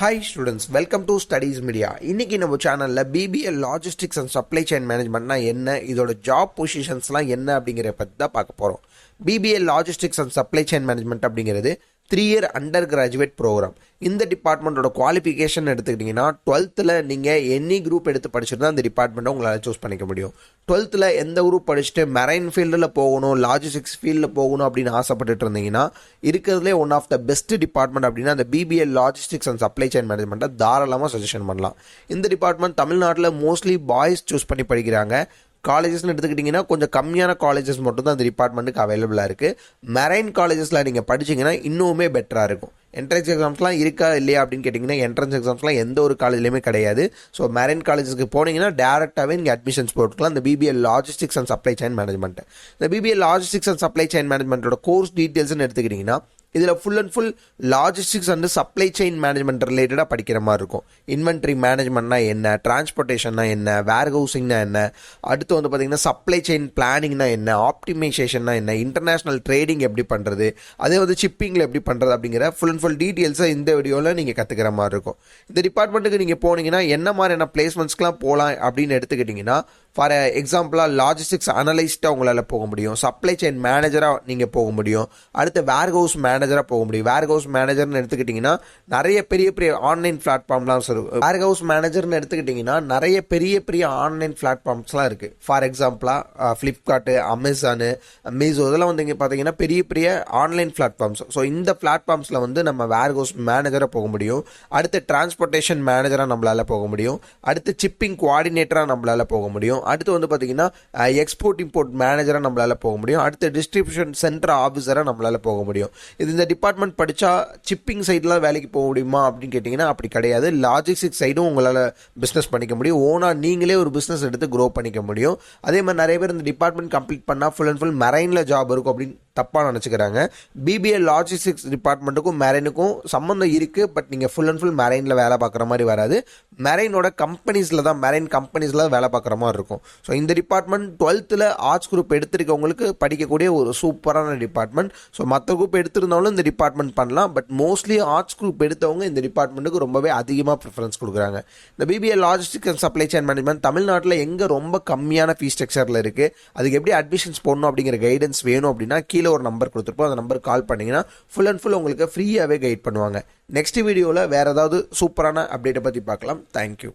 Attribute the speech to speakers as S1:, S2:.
S1: Hi students welcome to studies media இன்னைக்கு நம்ம சேனலில் B B L logistics and supply chain மேனேஜ்மெண்ட்னா என்ன இதோட ஜாப் பொசிஷன்ஸ்லாம் என்ன அப்படிங்கிற பற்றி தான் பார்க்க போகிறோம் B B L logistics and supply chain management அப்படிங்கிறது three year undergraduate programme இந்த டிபார்ட்மெண்ட்டோட குவாலிஃபிகேஷன் எடுத்துக்கிட்டிங்கன்னா டுவெல்த்தில் நீங்கள் எனி குரூப் எடுத்து படிச்சுட்டு அந்த டிபார்ட்மெண்ட்டை உங்களால் சூஸ் பண்ணிக்க முடியும். டுவெல்த்தில் எந்த குரூப் படிச்சுட்டு மெரைன் ஃபீல்டில் போகணும் லாஜிஸ்டிக்ஸ் ஃபீல்டில் போகணும் அப்படின்னு ஆசைப்பட்டுட்டு இருந்தீங்கன்னா இருக்கிறதுலே one of the best department அப்படின்னா அந்த B B L logistics and supply chain மேனேஜ்மெண்ட்டை தாராளமாக சஜஷன் பண்ணலாம். இந்த டிபார்ட்மெண்ட் தமிழ்நாட்டில் மோஸ்ட்லி பாய்ஸ் சூஸ் பண்ணி படிக்கிறாங்க. காலேஜஸ்னு எடுத்துக்கிட்டிங்கன்னா கொஞ்சம் கம்மியான காலேஜஸ் மட்டும் தான் அந்த டிபார்ட்மெண்ட்டுக்கு அவைலபிளாக இருக்குது மெரைன் காலேஜஸில் நீங்கள் படிச்சீங்கன்னா இன்னுமே பெட்டராக இருக்கும். என்ட்ரன்ஸ் எக்ஸாம்ஸ்லாம் இருக்கா இல்லையா அப்படின்னு கேட்டிங்கன்னா என்ட்ரன்ஸ் எக்ஸாம்ஸ்லாம் எந்த ஒரு காலேஜ்லையுமே கிடையாது. ஸோ மெரைன் காலேஜஸ்க்கு போனீங்கன்னா டேரெக்டாகவே நீங்கள் அட்மிஷன்ஸ் போட்டுக்கலாம். இந்த B B L logistics and supply chain management இந்த B B L logistics and supply chain மேனேஜ்மெண்ட்டோட course டீட்டெயில்ஸ்னு எடுத்துக்கிட்டிங்கன்னா இதில் full and full logistics and supply chain management ரிலேட்டடாக படிக்கிற மாதிரி இருக்கும். இன்வென்ட்ரி மேனேஜ்மெண்ட்னா என்ன டிரான்ஸ்போர்ட்டேஷன்னா என்ன வேர் ஹவுசிங்னா என்ன அடுத்து வந்து பார்த்தீங்கன்னா சப்ளை செயின் பிளானிங்னா என்ன ஆப்டிமைசேஷன்னா என்ன இன்டர்நேஷனல் ட்ரேடிங் எப்படி பண்ணுறது அதே வந்து ஷிப்பிங்கில் எப்படி பண்ணுறது அப்படிங்கிற ஃபுல் அண்ட் ஃபுல் டீட்டெயில்ஸை இந்த வீடியோவில் நீங்கள் கற்றுக்கிற மாதிரி இருக்கும். இந்த டிபார்ட்மெண்ட்டுக்கு நீங்கள் போனீங்கன்னா என்ன மாதிரியான பிளேஸ்மெண்ட்ஸ்க்கெலாம் போகலாம் அப்படின்னு எடுத்துக்கிட்டிங்கன்னா ஃபார் எக்ஸாம்பிளாக லாஜிஸ்டிக்ஸ் அனலைஸ்ட்டாக உங்களால் போக முடியும் சப்ளை செயின் மேனேஜராக நீங்கள் போக முடியும் அடுத்து வேர் ஹவுஸ் மேனேஜராக போக முடியும். வேர் ஹவுஸ் மேனேஜர்னு எடுத்துக்கிட்டிங்கன்னா நிறைய பெரிய பெரிய ஆன்லைன் பிளாட்ஃபார்ம்லாம் இருக்கும் வேர் ஹவுஸ் மேனேஜர்னு எடுத்துக்கிட்டிங்கன்னா நிறைய பெரிய பெரிய ஆன்லைன் பிளாட்ஃபார்ம்ஸ்லாம் இருக்குது ஃபார் எக்ஸாம்பிளாக ஃப்ளிப்கார்ட்டு அமேசானு மீசோ இதெல்லாம் வந்து இங்கே பார்த்தீங்கன்னா பெரிய பெரிய ஆன்லைன் பிளாட்ஃபார்ம்ஸ் ஸோ இந்த பிளாட்ஃபார்ம்ஸில் வந்து நம்ம வேர் ஹவுஸ் மேனேஜராக போக முடியும். அடுத்து டிரான்ஸ்போர்ட்டேஷன் மேனேஜராக நம்மளால் போக முடியும். அடுத்து சிப்பிங் குவாடினேட்டராக நம்மளால் போக முடியும். அடுத்து வந்து பார்த்தீங்கன்னா எக்ஸ்போர்ட் இம்போர்ட் மேனேஜராக நம்மளால் போக முடியும். அடுத்து டிஸ்ட்ரிபியூஷன் சென்டர் ஆஃபீஸராக நம்மளால் போக முடியும். இது இந்த டிபார்ட்மெண்ட் படித்தா சிப்பிங் சைட்லாம் வேலைக்கு போக முடியுமா அப்படின்னு கேட்டிங்கன்னா அப்படி கிடையாது. லாஜிஸ்டிக் சைடும் உங்களால் பிஸ்னஸ் பண்ணிக்க முடியும். ஓனாக நீங்களே ஒரு பிஸ்னஸ் எடுத்து க்ரோ பண்ணிக்க முடியும். அதே மாதிரி நிறைய பேர் இந்த டிபார்ட்மெண்ட் கம்ப்ளீட் பண்ணால் ஃபுல் அண்ட் ஃபுல் மெரைனில் ஜாப் இருக்கும் அப்படின்னு தப்பாக நினச்சிக்கிறாங்க. பிபிஏ லாஜிஸ்டிக்ஸ் டிபார்ட்மெண்ட்டுக்கும் மெரைனுக்கும் சம்மந்தம் இருக்குது பட் நீங்கள் ஃபுல் அண்ட் ஃபுல் மெரைனில் வேலை பார்க்குற மாதிரி வராது. மெரைனோட கம்பெனிஸில் தான் மெரைன் கம்பெனிஸில் தான் வேலை பார்க்குற மாதிரி இருக்கும். ஸோ இந்த டிபார்ட்மெண்ட் டுவெல்த்தில் ஆர்ட்ஸ் குரூப் எடுத்திருக்கவங்களுக்கு படிக்கக்கூடிய ஒரு சூப்பரான டிபார்ட்மெண்ட் ஸோ மற்ற குரூப் எடுத்திருந்தாலும் இந்த டிபார்ட்மெண்ட் பண்ணலாம். பட் மோஸ்ட்லி ஆர்ட்ஸ் குரூப் எடுத்தவங்க இந்த டிபார்ட்மெண்ட்டுக்கு ரொம்பவே அதிகமாக ப்ரிஃபரன்ஸ் கொடுக்குறாங்க. இந்த B B A logistic and supply chain management தமிழ்நாட்டில் எங்கே ரொம்ப கம்மியான ஃபீஸ் ஸ்ட்ரக்சரில் இருக்குது அதுக்கு எப்படி அட்மிஷன்ஸ் போடணும் அப்படிங்கிற கைடன்ஸ் வேணும் அப்படின்னா கீழே ஒரு நம்பர் கொடுத்துருப்போம். அந்த நம்பர் கால் பண்ணிங்கன்னா ஃபுல் அண்ட் ஃபுல் உங்களுக்கு ஃப்ரீயாகவே கைட் பண்ணுவாங்க. நெக்ஸ்ட் வீடியோவில் வேறு ஏதாவது சூப்பரான அப்டேட்டை பற்றி பார்க்கலாம். தேங்க்யூ